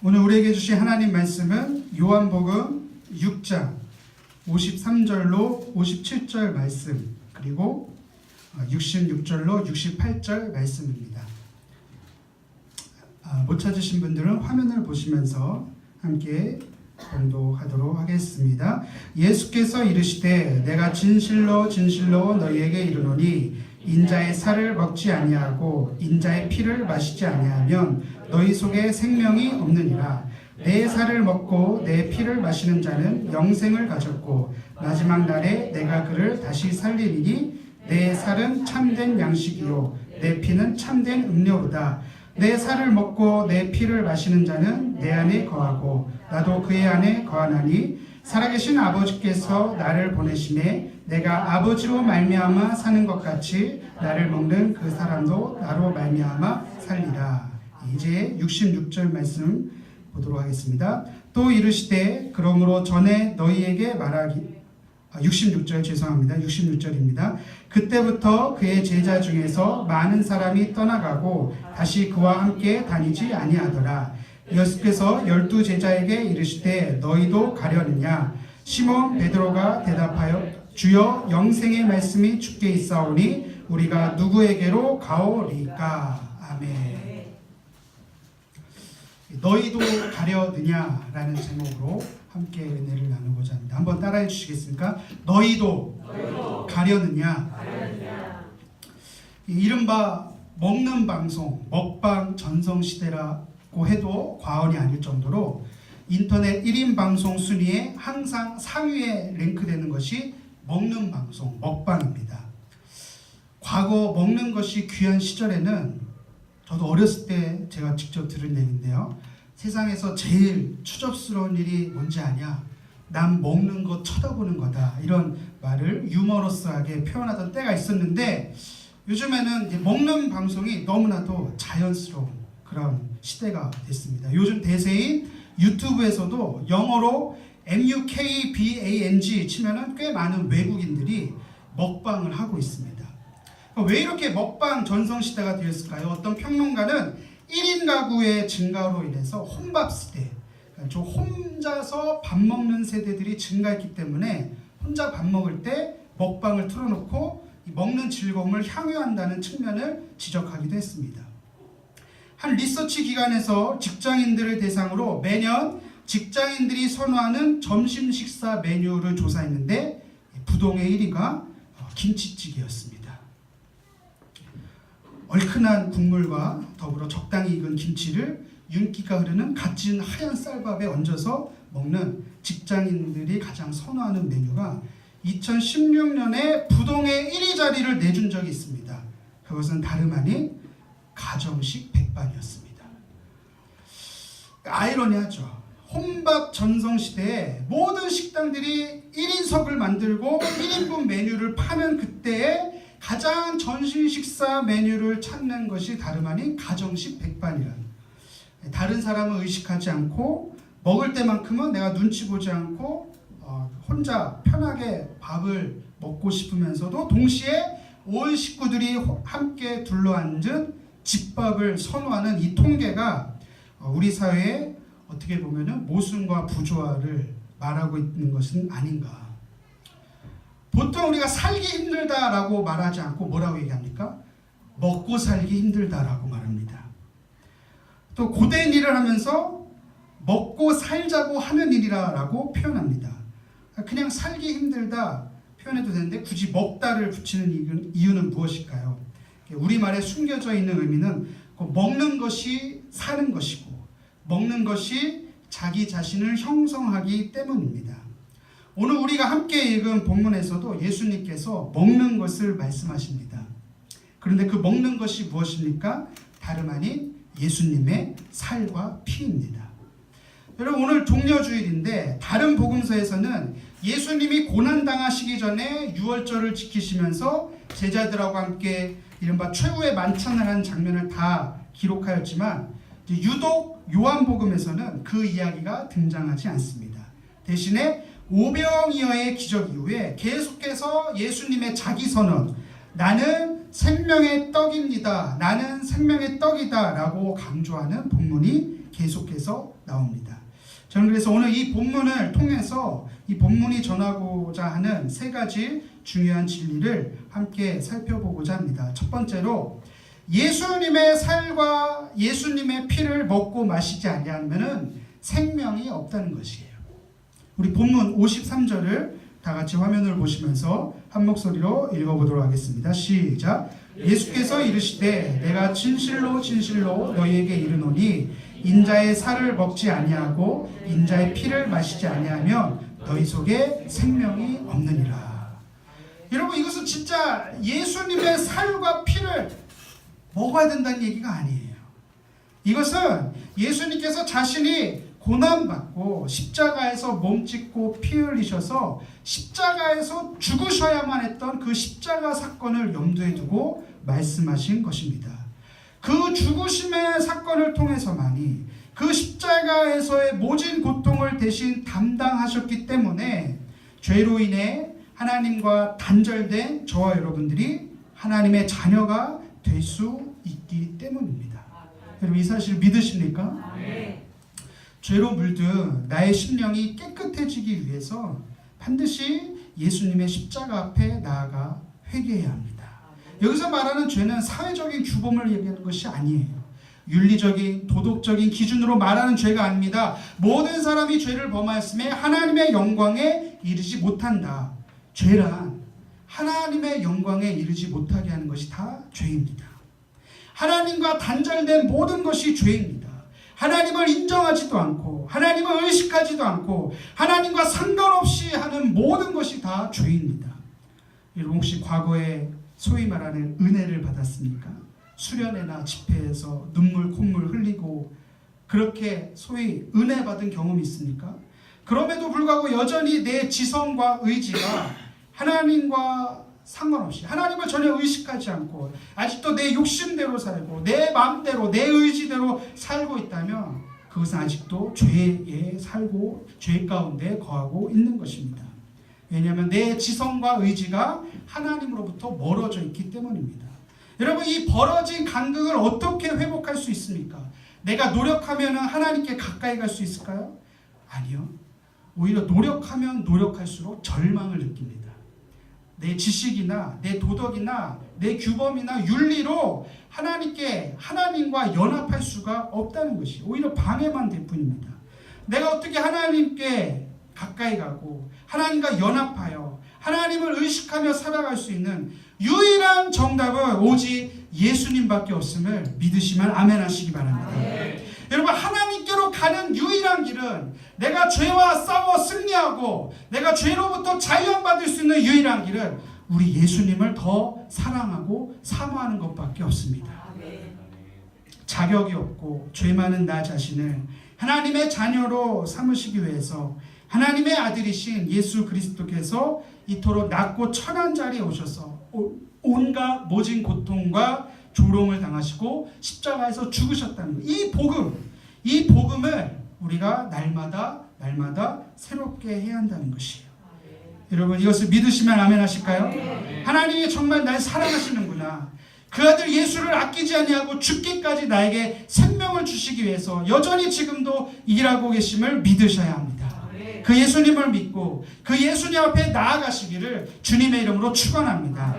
오늘 우리에게 주신 하나님 말씀은 요한복음 6장 53절로 57절 말씀 그리고 66절로 68절 말씀입니다. 아, 못 찾으신 분들은 화면을 보시면서 함께 공독하도록 하겠습니다. 예수께서 이르시되 내가 진실로 진실로 너희에게 이르노니 인자의 살을 먹지 아니하고 인자의 피를 마시지 아니하면 너희 속에 생명이 없느니라. 내 살을 먹고 내 피를 마시는 자는 영생을 가졌고 마지막 날에 내가 그를 다시 살리리니 내 살은 참된 양식이요 내 피는 참된 음료로다. 내 살을 먹고 내 피를 마시는 자는 내 안에 거하고 나도 그의 안에 거하나니 살아계신 아버지께서 나를 보내심에 내가 아버지로 말미암아 사는 것 같이 나를 먹는 그 사람도 나로 말미암아 살리라. 이제 66절 말씀 보도록 하겠습니다. 또 이르시되 그러므로 전에 너희에게 말하기 66절 죄송합니다. 66절입니다. 그때부터 그의 제자 중에서 많은 사람이 떠나가고 다시 그와 함께 다니지 아니하더라. 예수께서 열두 제자에게 이르시되 너희도 가려느냐? 시몬 베드로가 대답하여 주여 영생의 말씀이 주께 있사오니 우리가 누구에게로 가오리까? 아멘. 너희도 가려느냐라는 제목으로 함께 은혜를 나누고자 합니다. 한번 따라해 주시겠습니까? 너희도, 가려느냐? 이 이른바 먹는 방송, 먹방 전성 시대라고 해도 과언이 아닐 정도로 인터넷 1인 방송 순위에 항상 상위에 랭크되는 것이 먹는 방송, 먹방입니다. 과거 먹는 것이 귀한 시절에는 저도 어렸을 때 제가 직접 들은 얘기인데요. 세상에서 제일 추접스러운 일이 뭔지 아냐? 남 먹는 거 쳐다보는 거다. 이런 말을 유머러스하게 표현하던 때가 있었는데 요즘에는 먹는 방송이 너무나도 자연스러운 그런 시대가 됐습니다. 요즘 대세인 유튜브에서도 영어로 MUKBANG 치면은 꽤 많은 외국인들이 먹방을 하고 있습니다. 왜 이렇게 먹방 전성 시대가 되었을까요? 어떤 평론가는 1인 가구의 증가로 인해서 혼밥 시대, 그러니까 저 혼자서 밥 먹는 세대들이 증가했기 때문에 혼자 밥 먹을 때 먹방을 틀어놓고 이 먹는 즐거움을 향유한다는 측면을 지적하기도 했습니다. 한 리서치 기관에서 직장인들을 대상으로 매년 직장인들이 선호하는 점심 식사 메뉴를 조사했는데 부동의 1위가 김치찌개였습니다. 얼큰한 국물과 더불어 적당히 익은 김치를 윤기가 흐르는 갓 지은 하얀 쌀밥에 얹어서 먹는 직장인들이 가장 선호하는 메뉴가 2016년에 부동의 1위 자리를 내준 적이 있습니다. 그것은 다름 아닌 가정식 백반이었습니다. 아이러니하죠. 혼밥 전성시대에 모든 식당들이 1인석을 만들고 1인분 메뉴를 파는 그때에 가장 전신 식사 메뉴를 찾는 것이 다름 아닌 가정식 백반이라는 다른 사람을 의식하지 않고 먹을 때만큼은 내가 눈치 보지 않고 어, 혼자 편하게 밥을 먹고 싶으면서도 동시에 온 식구들이 함께 둘러앉은 집밥을 선호하는 이 통계가 어, 우리 사회에 어떻게 보면은 모순과 부조화를 말하고 있는 것은 아닌가. 보통 우리가 살기 힘들다라고 말하지 않고 뭐라고 얘기합니까? 먹고 살기 힘들다라고 말합니다. 또 고된 일을 하면서 먹고 살자고 하는 일이라고 표현합니다. 그냥 살기 힘들다 표현해도 되는데 굳이 먹다를 붙이는 이유는 무엇일까요? 우리말에 숨겨져 있는 의미는 먹는 것이 사는 것이고 먹는 것이 자기 자신을 형성하기 때문입니다. 오늘 우리가 함께 읽은 본문에서도 예수님께서 먹는 것을 말씀하십니다. 그런데 그 먹는 것이 무엇입니까? 다름 아닌 예수님의 살과 피입니다. 여러분 오늘 종려주일인데 다른 복음서에서는 예수님이 고난 당하시기 전에 유월절을 지키시면서 제자들하고 함께 이른바 최후의 만찬을 한 장면을 다 기록하였지만 유독 요한복음에서는 그 이야기가 등장하지 않습니다. 대신에 오병이어의 기적 이후에 계속해서 예수님의 자기 선언 나는 생명의 떡입니다. 나는 생명의 떡이다 라고 강조하는 본문이 계속해서 나옵니다. 저는 그래서 오늘 이 본문을 통해서 이 본문이 전하고자 하는 세 가지 중요한 진리를 함께 살펴보고자 합니다. 첫 번째로 예수님의 살과 예수님의 피를 먹고 마시지 아니하면은 생명이 없다는 것이에요. 우리 본문 53절을 다 같이 화면을 보시면서 한 목소리로 읽어보도록 하겠습니다. 시작. 예수께서 이르시되 내가 진실로 진실로 너희에게 이르노니 인자의 살을 먹지 아니하고 인자의 피를 마시지 아니하면 너희 속에 생명이 없느니라. 여러분 이것은 진짜 예수님의 살과 피를 먹어야 된다는 얘기가 아니에요. 이것은 예수님께서 자신이 고난받고 십자가에서 몸짓고 피 흘리셔서 십자가에서 죽으셔야만 했던 그 십자가 사건을 염두에 두고 말씀하신 것입니다. 그 죽으심의 사건을 통해서만이 그 십자가에서의 모진 고통을 대신 담당하셨기 때문에 죄로 인해 하나님과 단절된 저와 여러분들이 하나님의 자녀가 될 수 있기 때문입니다. 여러분 이 사실 믿으십니까? 죄로 물든 나의 심령이 깨끗해지기 위해서 반드시 예수님의 십자가 앞에 나아가 회개해야 합니다. 여기서 말하는 죄는 사회적인 규범을 얘기하는 것이 아니에요. 윤리적인 도덕적인 기준으로 말하는 죄가 아닙니다. 모든 사람이 죄를 범하였음에 하나님의 영광에 이르지 못한다. 죄란 하나님의 영광에 이르지 못하게 하는 것이 다 죄입니다. 하나님과 단절된 모든 것이 죄입니다. 하나님을 인정하지도 않고 하나님을 의식하지도 않고 하나님과 상관없이 하는 모든 것이 다 죄입니다. 여러분 혹시 과거에 소위 말하는 은혜를 받았습니까? 수련회나 집회에서 눈물 콧물 흘리고 그렇게 소위 은혜 받은 경험이 있습니까? 그럼에도 불구하고 여전히 내 지성과 의지가 하나님과 상관없이 하나님을 전혀 의식하지 않고 아직도 내 욕심대로 살고 내 마음대로 내 의지대로 살고 있다면 그것은 아직도 죄에 살고 죄 가운데 거하고 있는 것입니다. 왜냐하면 내 지성과 의지가 하나님으로부터 멀어져 있기 때문입니다. 여러분 이 벌어진 간극을 어떻게 회복할 수 있습니까? 내가 노력하면 하나님께 가까이 갈 수 있을까요? 아니요. 오히려 노력하면 노력할수록 절망을 느낍니다. 내 지식이나 내 도덕이나 내 규범이나 윤리로 하나님께 하나님과 연합할 수가 없다는 것이 오히려 방해만 될 뿐입니다. 내가 어떻게 하나님께 가까이 가고 하나님과 연합하여 하나님을 의식하며 살아갈 수 있는 유일한 정답은 오직 예수님밖에 없음을 믿으시면 아멘 하시기 바랍니다. 여러분 하나님께로 가는 유일한 길은 내가 죄와 싸워 승리하고 내가 죄로부터 자유받을 수 있는 유일한 길은 우리 예수님을 더 사랑하고 사모하는 것밖에 없습니다. 자격이 없고 죄 많은 나 자신을 하나님의 자녀로 삼으시기 위해서 하나님의 아들이신 예수 그리스도께서 이토록 낮고 천한 자리에 오셔서 온갖 모진 고통과 조롱을 당하시고 십자가에서 죽으셨다는 것. 이 복음, 이 복음을 우리가 날마다 날마다 새롭게 해야 한다는 것이에요. 여러분 이것을 믿으시면 아멘 하실까요? 하나님이 정말 날 사랑하시는구나. 그 아들 예수를 아끼지 아니하고 죽기까지 나에게 생명을 주시기 위해서 여전히 지금도 일하고 계심을 믿으셔야 합니다. 그 예수님을 믿고 그 예수님 앞에 나아가시기를 주님의 이름으로 축원합니다.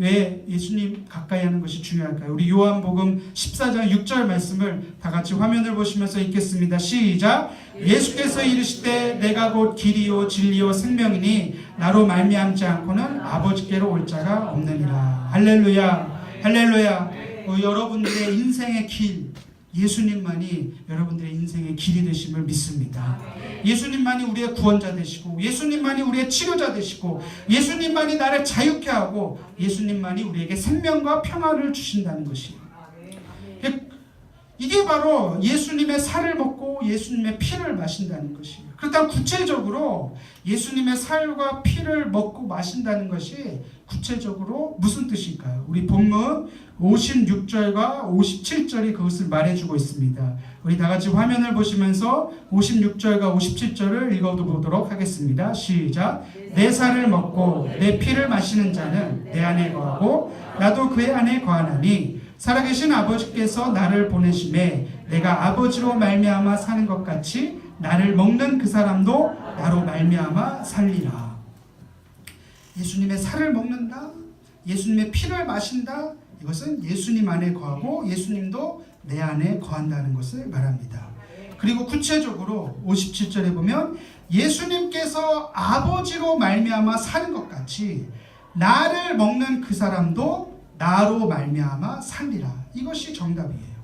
왜 예수님 가까이 하는 것이 중요할까요? 우리 요한복음 14장 6절 말씀을 다 같이 화면을 보시면서 읽겠습니다. 시작. 예수께서 이르시되 내가 곧 길이요 진리요 생명이니 나로 말미암지 않고는 아버지께로 올 자가 없느니라. 할렐루야. 할렐루야. 어, 여러분들의 인생의 길 예수님만이 여러분들의 인생의 길이 되심을 믿습니다. 예수님만이 우리의 구원자 되시고 예수님만이 우리의 치료자 되시고 예수님만이 나를 자유케 하고 예수님만이 우리에게 생명과 평화를 주신다는 것이에요. 이게 바로 예수님의 살을 먹고 예수님의 피를 마신다는 것이에요. 그렇다면 구체적으로 예수님의 살과 피를 먹고 마신다는 것이 구체적으로 무슨 뜻일까요? 우리 본문 56절과 57절이 그것을 말해주고 있습니다. 우리 다 같이 화면을 보시면서 56절과 57절을 읽어보도록 하겠습니다. 시작. 내 살을 먹고 내 피를 마시는 자는 내 안에 거하고 나도 그의 안에 거하나니 살아계신 아버지께서 나를 보내심에 내가 아버지로 말미암아 사는 것 같이 나를 먹는 그 사람도 나로 말미암아 살리라. 예수님의 살을 먹는다. 예수님의 피를 마신다. 이것은 예수님 안에 거하고 예수님도 내 안에 거한다는 것을 말합니다. 그리고 구체적으로 57절에 보면 예수님께서 아버지로 말미암아 사는 것 같이 나를 먹는 그 사람도 나로 말미암아 살리라. 이것이 정답이에요.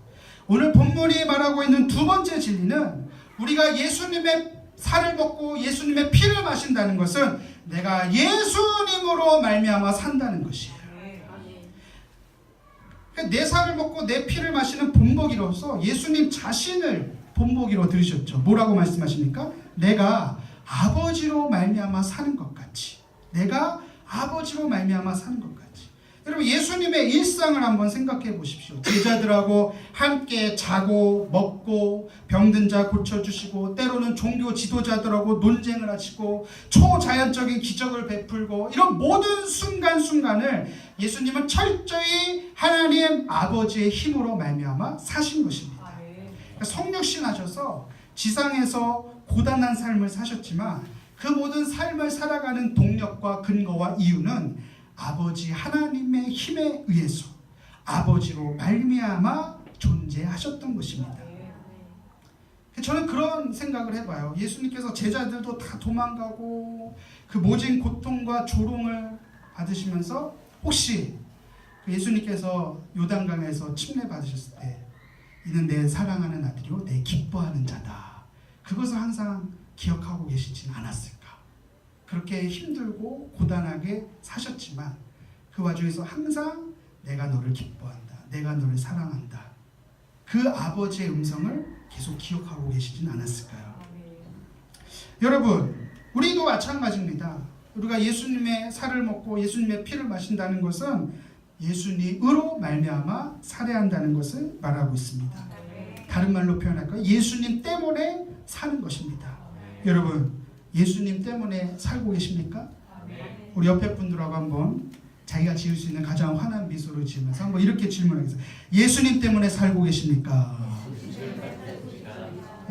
오늘 본문이 말하고 있는 두 번째 진리는 우리가 예수님의 살을 먹고 예수님의 피를 마신다는 것은 내가 예수님으로 말미암아 산다는 것이에요. 내 살을 먹고 내 피를 마시는 본보기로서 예수님 자신을 본보기로 들으셨죠. 뭐라고 말씀하십니까? 내가 아버지로 말미암아 사는 것 같이. 내가 아버지로 말미암아 사는 것 같이. 여러분 예수님의 일상을 한번 생각해 보십시오. 제자들하고 함께 자고 먹고 병든 자 고쳐 주시고 때로는 종교 지도자들하고 논쟁을 하시고 초자연적인 기적을 베풀고 이런 모든 순간순간을 예수님은 철저히 하나님 아버지의 힘으로 말미암아 사신 것입니다. 그러니까 성육신 하셔서 지상에서 고단한 삶을 사셨지만 그 모든 삶을 살아가는 동력과 근거와 이유는 아버지 하나님의 힘에 의해서 아버지로 말미암아 존재하셨던 것입니다. 저는 그런 생각을 해봐요. 예수님께서 제자들도 다 도망가고 그 모진 고통과 조롱을 받으시면서 혹시 그 예수님께서 요단강에서 침례 받으셨을 때 이는 내 사랑하는 아들이요 내 기뻐하는 자다. 그것을 항상 기억하고 계시진 않았을까? 그렇게 힘들고 고단하게 사셨지만 그 와중에서 항상 내가 너를 기뻐한다. 내가 너를 사랑한다. 그 아버지의 음성을 계속 기억하고 계시진 않았을까요? 여러분, 우리도 마찬가지입니다. 우리가 예수님의 살을 먹고 예수님의 피를 마신다는 것은 예수님으로 말미암아 살해한다는 것을 말하고 있습니다. 다른 말로 표현할까요? 예수님 때문에 사는 것입니다. 여러분, 예수님 때문에 살고 계십니까? 우리 옆에 분들하고 한번 자기가 지을 수 있는 가장 환한 미소를 지으면서 한번 이렇게 질문하겠습니다. 예수님 때문에 살고 계십니까?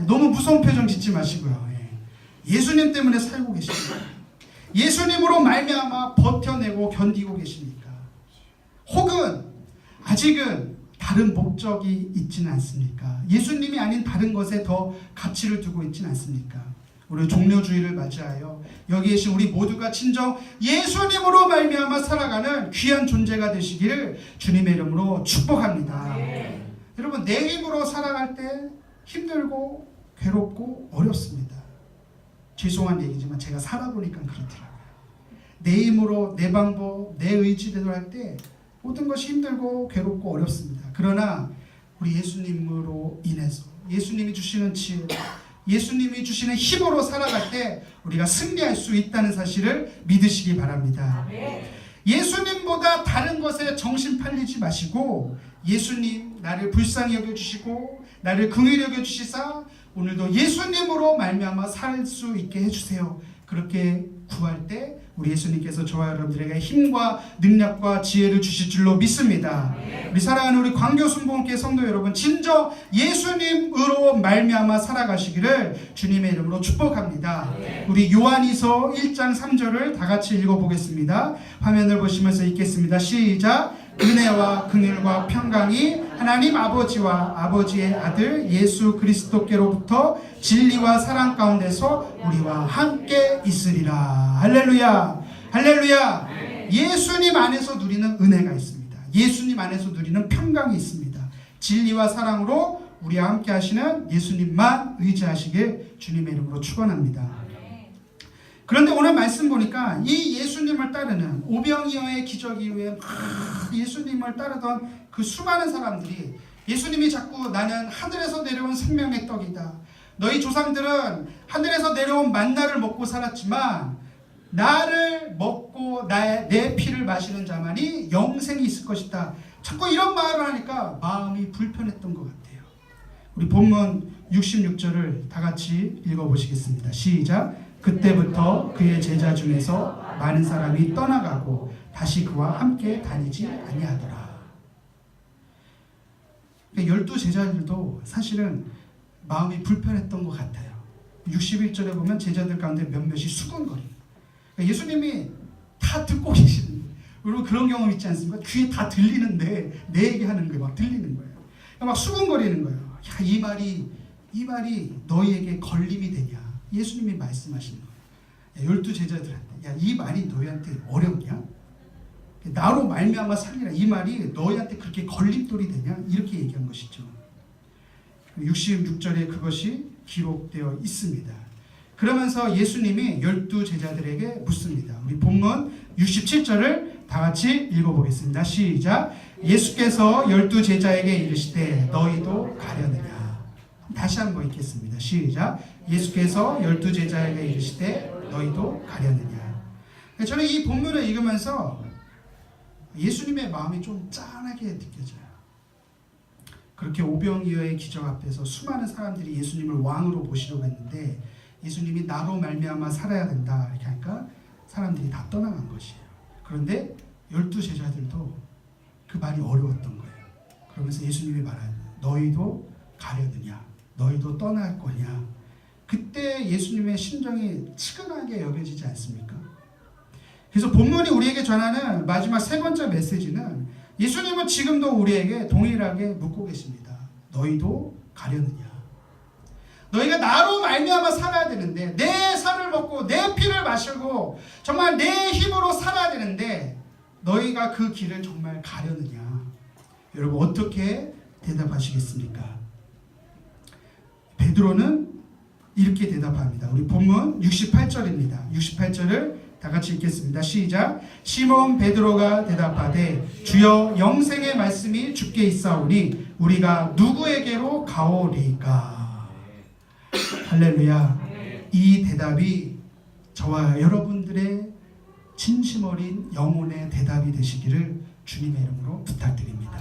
너무 무서운 표정 짓지 마시고요. 예. 예수님 때문에 살고 계십니까? 예수님으로 말미암아 버텨내고 견디고 계십니까? 혹은 아직은 다른 목적이 있지는 않습니까? 예수님이 아닌 다른 것에 더 가치를 두고 있지는 않습니까? 우리 종료주의를 맞이하여 여기 계신 우리 모두가 친정 예수님으로 말미암아 살아가는 귀한 존재가 되시기를 주님의 이름으로 축복합니다. 네. 여러분 내 힘으로 살아갈 때 힘들고 괴롭고 어렵습니다. 죄송한 얘기지만 제가 살아보니까 그렇더라고요. 내 힘으로 내 방법 내 의지대로 할 때 모든 것이 힘들고 괴롭고 어렵습니다. 그러나 우리 예수님으로 인해서 예수님이 주시는 지혜 예수님이 주시는 힘으로 살아갈 때 우리가 승리할 수 있다는 사실을 믿으시기 바랍니다. 예수님보다 다른 것에 정신 팔리지 마시고 예수님 나를 불쌍히 여겨 주시고 나를 긍휼히 여겨 주시사 오늘도 예수님으로 말미암아 살 수 있게 해 주세요. 그렇게 구할 때 우리 예수님께서 저와 여러분들에게 힘과 능력과 지혜를 주실 줄로 믿습니다. 우리 사랑하는 우리 광교 순복음교회 성도 여러분, 진정 예수님으로 말미암아 살아가시기를 주님의 이름으로 축복합니다. 우리 요한이서 1장 3절을 다 같이 읽어보겠습니다. 화면을 보시면서 읽겠습니다. 시작. 은혜와 긍휼과 평강이 하나님 아버지와 아버지의 아들 예수 그리스도께로부터 진리와 사랑 가운데서 우리와 함께 있으리라. 할렐루야. 할렐루야. 예수님 안에서 누리는 은혜가 있습니다. 예수님 안에서 누리는 평강이 있습니다. 진리와 사랑으로 우리와 함께 하시는 예수님만 의지하시길 주님의 이름으로 축원합니다. 그런데 오늘 말씀 보니까 이 예수님을 따르는 오병이어의 기적 이후에 막 예수님을 따르던 그 수많은 사람들이 예수님이 자꾸 나는 하늘에서 내려온 생명의 떡이다. 너희 조상들은 하늘에서 내려온 만나를 먹고 살았지만 나를 먹고 나의 내 피를 마시는 자만이 영생이 있을 것이다. 자꾸 이런 말을 하니까 마음이 불편했던 것 같아요. 우리 본문 66절을 다 같이 읽어보시겠습니다. 시작. 그때부터 그의 제자 중에서 많은 사람이 떠나가고 다시 그와 함께 다니지 아니하더라. 그러니까 열두 제자들도 사실은 마음이 불편했던 것 같아요. 61절에 보면 제자들 가운데 몇몇이 수군거리는 그러니까 예수님이 다 듣고 계시는. 여러분 그런 경험 있지 않습니까? 귀에 다 들리는데 내 얘기하는 게 막 들리는 거예요. 그러니까 막 수군거리는 거예요. 야, 이 말이 이 말이 너희에게 걸림이 되냐? 예수님이 말씀하신 거예요. 야, 열두 제자들한테 야, 이 말이 너희한테 어렵냐? 나로 말미암아 살리라. 이 말이 너희한테 그렇게 걸림돌이 되냐? 이렇게 얘기한 것이죠. 66절에 그것이 기록되어 있습니다. 그러면서 예수님이 열두 제자들에게 묻습니다. 우리 본문 67절을 다 같이 읽어보겠습니다. 시작. 예수께서 열두 제자에게 이르시되 너희도 가려느냐. 다시 한번 읽겠습니다. 시작. 예수께서 열두 제자에게 이르시되 너희도 가려느냐. 저는 이 본문을 읽으면서 예수님의 마음이 좀 짠하게 느껴져요. 그렇게 오병이어의 기적 앞에서 수많은 사람들이 예수님을 왕으로 모시려고 했는데 예수님이 나로 말미암아 살아야 된다 이렇게 하니까 사람들이 다 떠나간 것이에요. 그런데 열두 제자들도 그 말이 어려웠던 거예요. 그러면서 예수님이 말하는 너희도 가려느냐, 너희도 떠날 거냐. 그때 예수님의 심정이 치근하게 여겨지지 않습니까? 그래서 본문이 우리에게 전하는 마지막 세 번째 메시지는 예수님은 지금도 우리에게 동일하게 묻고 계십니다. 너희도 가려느냐? 너희가 나로 말미암아 살아야 되는데 내 살을 먹고 내 피를 마시고 정말 내 힘으로 살아야 되는데 너희가 그 길을 정말 가려느냐? 여러분 어떻게 대답하시겠습니까? 베드로는 이렇게 대답합니다. 우리 본문 68절입니다. 68절을 다 같이 읽겠습니다. 시작. 시몬 베드로가 대답하되 주여 영생의 말씀이 주께 있사오니 우리가 누구에게로 가오리까? 할렐루야. 이 대답이 저와 여러분들의 진심 어린 영혼의 대답이 되시기를 주님의 이름으로 부탁드립니다.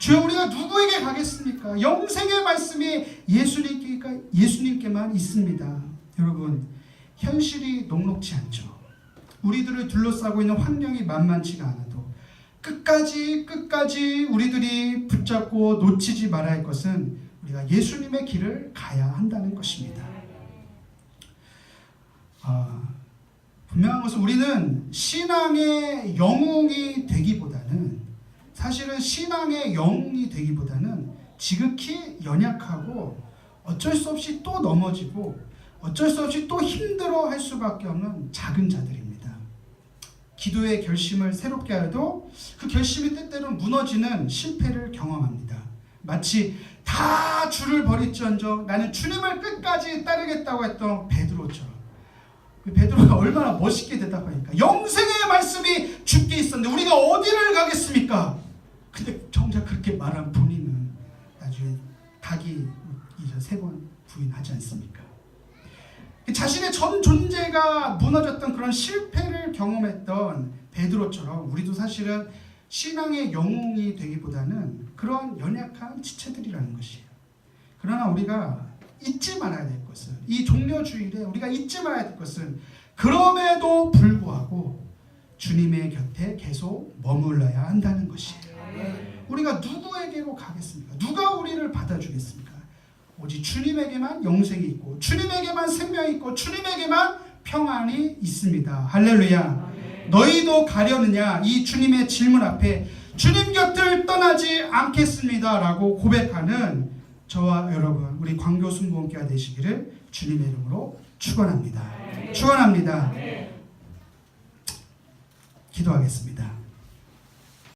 주여 우리가 누구에게 가겠습니까? 영생의 말씀이 예수님께, 예수님께만 있습니다. 여러분 현실이 녹록지 않죠. 우리들을 둘러싸고 있는 환경이 만만치가 않아도 끝까지 끝까지 우리들이 붙잡고 놓치지 말아야 할 것은 우리가 예수님의 길을 가야 한다는 것입니다. 아, 분명한 것은 우리는 신앙의 영웅이 되기보다는 사실은 신앙의 영웅이 되기보다는 지극히 연약하고 어쩔 수 없이 또 넘어지고 어쩔 수 없이 또 힘들어 할 수밖에 없는 작은 자들입니다. 기도의 결심을 새롭게 하여도 그 결심이 때때로 무너지는 실패를 경험합니다. 마치 다 주를 버릴지언정 나는 주님을 끝까지 따르겠다고 했던 베드로처럼 베드로가 얼마나 멋있게 대답하니까 영생의 말씀이 주께 있었는데 우리가 어디를 가겠습니까? 근데 정작 그렇게 말한 본인은 나중에 이제 세번 부인하지 않습니까? 자신의 전 존재가 무너졌던 그런 실패를 경험했던 베드로처럼 우리도 사실은 신앙의 영웅이 되기보다는 그런 연약한 지체들이라는 것이에요. 그러나 우리가 잊지 말아야 될 것은 이 종료주일에 우리가 잊지 말아야 될 것은 그럼에도 불구하고 주님의 곁에 계속 머물러야 한다는 것이에요. 우리가 누구에게로 가겠습니까? 누가 우리를 받아주겠습니까? 오직 주님에게만 영생이 있고 주님에게만 생명이 있고 주님에게만 평안이 있습니다. 할렐루야. 너희도 가려느냐 이 주님의 질문 앞에 주님 곁을 떠나지 않겠습니다라고 고백하는 저와 여러분 우리 광교 순복음교가 되시기를 주님의 이름으로 축원합니다. 축원합니다. 기도하겠습니다.